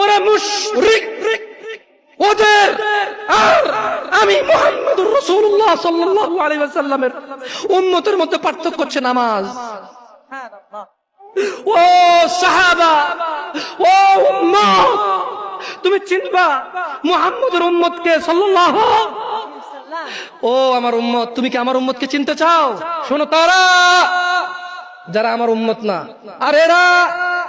ওরা মুশরিক। ওদের আর আমি মুহাম্মদুর রাসূলুল্লাহ সাল্লাল্লাহু আলাইহি ওয়াসাল্লামের উম্মতের মধ্যে পার্থক্য হচ্ছে নামাজ। ও সাহাবা, ও উম্মত তুমি চিনবা মুহাম্মদের উম্মতকে সাল্লাল্লাহু ও আমার উম্মত, তুমি কি আমার উম্মতকে চিনতে চাও? শোনো তারা, যারা আমার উম্মত না, আর এরা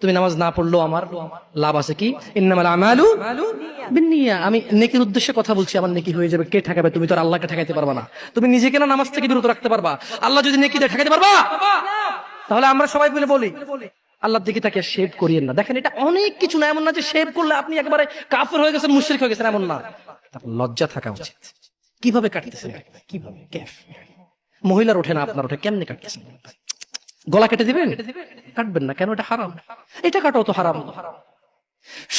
তুমি নামাজ না পড়লেও আমার লাভ আছে কি? আমি নেকির উদ্দেশ্যে কথা বলছি, আমার নেকি হয়ে যাবে। কে ঠেকাবে? তুমি তো আল্লাহকে ঠেকাইতে পারবা না। তুমি নিজেকে না নামাজ থেকে বিরত রাখতে পারবা। আল্লাহ যদি নেকি ঠেকাইতে পারবা? তাহলে আমরা সবাই মিলে বলি, আল্লাহর দিকে তাকে শেভ করিয়েন না। দেখেন, এটা অনেক কিছু না, এমন না যে শেভ করলে আপনি একেবারে কাফের হয়ে গেছেন, মুশরিক হয়ে গেছেন, এমন না। লজ্জা থাকা উচিত। কীভাবে কাটতেছেন? কীভাবে? মহিলার ওঠে না, আপনার ওঠে, কেমনে কাটতেছেন? গলা কেটে দিবেন? কাটবেন না, কেন? এটা হারাম। এটা কাটাও তো হারাম।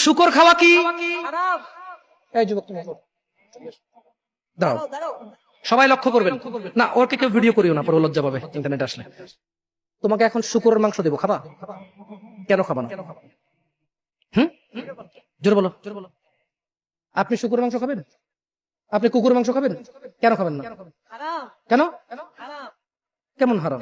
শুকর খাওয়া কি? সবাই লক্ষ্য করবেন। না ওকে কেউ ভিডিও করিও না, পরে লজ্জা পাবে ইন্টারনেট আসলে। তোমাকে এখন শুকরের মাংস দেবো, খাবা? কেন খাবা না? হুম? জোর বলো। আপনি শুকুরের মাংস খাবেন? আপনি কুকুরের মাংস খাবেন? কেন খাবেন না? কেন? কেমন হারাম?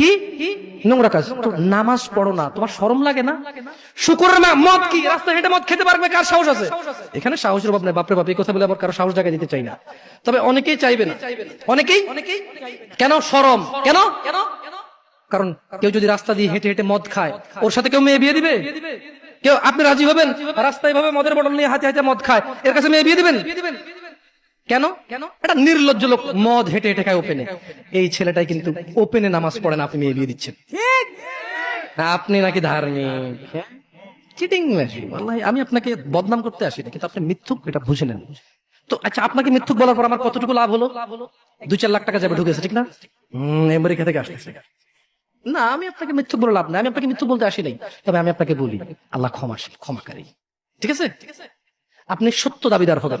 কি? নোংরা কাজ। নামাজ পড়ো না, তোমার শরম লাগে না? শুকুরের মদ কি? রাস্তা হেঁটে মদ খেতে পারবে? কার সাহস আছে? এখানে সাহসের অভাব নেই, বাপরে বাপ, এই কথা বলে আবার কারও সাহস জায়গায় দিতে চাই না। তবে অনেকেই চাইবে না। অনেকেই? কেন? শরম। কেন? কারণ কেউ যদি রাস্তা দিয়ে হেঁটে হেঁটে মদ খায়, ওর সাথে কেউ মেয়ে বিয়ে দিবে? কেউ? আপনি রাজি হবেন? রাস্তায় ভাবে মদের বটল নিয়ে হাতে হাতে মদ খায়, এর কাছে মেয়ে বিয়ে দিবেন? কেন? কেন? এটা নির্লজ্জ লোক মদ হেঁটে হেঁটে খায় ওপেনে এই ছেলেটাই কিন্তু ওপেনে নামাজ পড়ে না আপনি মেয়ে বিয়ে দিচ্ছেন আপনি নাকি ধার্মিক। চিটিং আমি আপনাকে বদনাম করতে আসি না কিন্তু আপনি মিথ্যুক এটা বুঝে নেন। তো আচ্ছা আপনাকে মিথ্যুক বলার পর আমার কতটুকু লাভ হলো? দুই চার লাখ টাকা যাবে ঢুকেছে ঠিক না? হম, আমেরিকা থেকে আসতেছে। না আমি আপনাকে মিথ্যুক বলে লাভ না আমি আপনাকে মিথ্যুক বলতে আসি নাই তবে আমি আপনাকে বলি আল্লাহ ক্ষমাশীল ক্ষমাকারী ঠিক আছে। আপনি সত্য দাবিদার হবেন।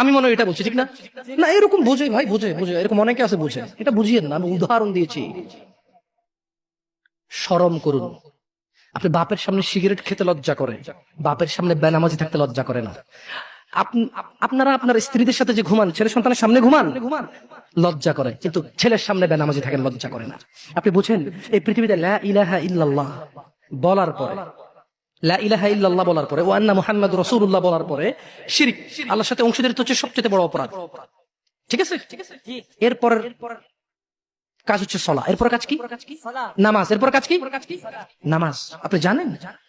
আমি মনে হয় এটা বলছি, ঠিক না? না, এরকম বোঝে, ভাই, বোঝে বোঝে, এরকম অনেকে আছে বোঝে। এটা বুঝিয়ে না, আমি উদাহরণ দিয়েছি। শরম করুন। আপনি বাপের সামনে সিগারেট খেতে লজ্জা করে, বাপের সামনে বেনামাজি থাকতে লজ্জা করে না। আপনারা আপনার স্ত্রীদের সাথে যে ঘুমান ছেলে সন্তানের সামনে ঘুমান, লজ্জা করে, কিন্তু ছেলের সামনে বেনামাজি থাকেন লজ্জা করে না। আপনি বুঝেন, এই পৃথিবীতে ইলাহা ইল্লাল্লাহ বলার পরে লা বলার পরে ও আন্না মোহাম্মদ রসুল্লাহ বলার পরে শিরিক আল্লাহর সাথে অংশীদারিত্ব হচ্ছে সবচেয়ে বড় অপরাধ। ঠিক আছে? এরপর কাজ হচ্ছে সলা। এরপর কাজ কি? নামাজ। এরপর কাজ কি? নামাজ। আপনি জানেন?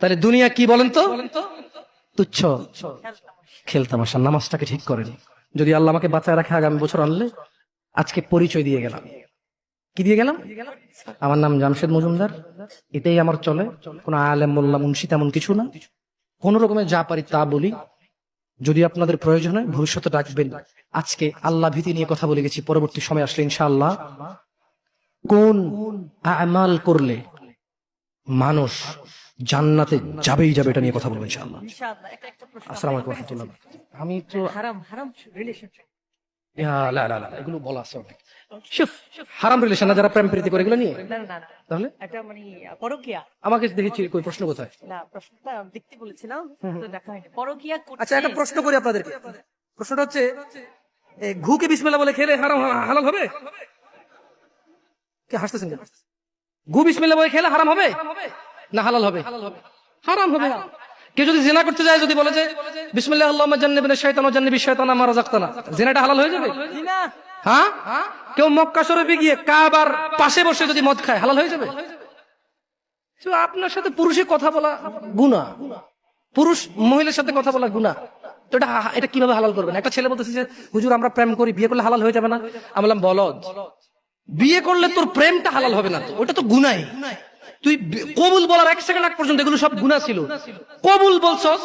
তাহলে দুনিয়া কি বলেন তো? তুচ্ছ। খেলতামাশা নামাজটাকে ঠিক করেন। যদি আল্লাহ আমাকে বাঁচায় রাখে আগামী বছর আনলে আজকে পরিচয় দিয়ে গেলাম। কি দিয়ে গেলাম? আমার নাম জামশেদ মজুমদার। এটাই আমার চলে। কোন আলেম মোল্লা মুন্সি তেমন কিছু না। কোন রকমের যা পারি তা বলি। যদি আপনাদের প্রয়োজন হয় ভবিষ্যতে ডাকবেন। আজকে আল্লাহ ভীতি নিয়ে কথা বলে গেছি। পরবর্তী সময় আসলে ইনশাআল্লাহ। কোন আমাল করলে মানুষ জান্নাতে যাবেই যাবে এটা নিয়ে কথা বলব ইনশাআল্লাহ। ইনশাআল্লাহ একটা একটা আসসালামু আলাইকুম রহমতুল্লাহ। আমি তো হারাম হারাম রিলেশনশিপ ইয়া, লা লা লা এগুলো বলা আছে শিফ হারাম রিলেশন না যারা প্রেম প্রীতি করে এগুলো নিয়ে? না না না তাহলে? একটা মানে পরকিয়া। আমাকে দেখেছি কই প্রশ্ন কোথায়? না প্রশ্নটা দেখতে বলেছিলাম তো দেখা হয়নি। পরকিয়া করতে আচ্ছা একটা প্রশ্ন করি আপনাদেরকে। প্রশ্নটা হচ্ছে এ, ঘুকে বিসমিল্লাহ বলে খেলে হারাম হালাল হবে? কে হাসতেছেন কেন? ঘু বিসমিল্লাহ বলে খেলে হারাম হবে। না হালাল হবে? হারাম হবে কেউ যদি জেনা করতে যায় যদি বলে যে বিসমিল্লাহ আল্লাহ জান্নাবিন শয়তান ও জান্নাবি শয়তান আমার রাজাক্তানা জেনাটা হালাল হয়ে যাবে? না হ্যাঁ? কেউ মক্কা শরীফে গিয়ে কাবার পাশে বসে যদি মদ খায় হালাল হয়ে যাবে? তো আপনার সাথে পুরুষে কথা বলা গুণা পুরুষ মহিলার সাথে কথা বলা গুণা তো এটা এটা কীভাবে হালাল করবেন? একটা ছেলে বলতেছে যে হুজুর আমরা প্রেম করি বিয়ে করলে হালাল হয়ে যাবে না? আমি বললাম বলদ বিয়ে করলে তোর প্রেমটা হালাল হবে না তো। ওটা তো গুনাই তুই কবুল বলার এক সেকেন্ড আগ পর্যন্ত এগুলো সব গুণা ছিল। কবুল বলছস?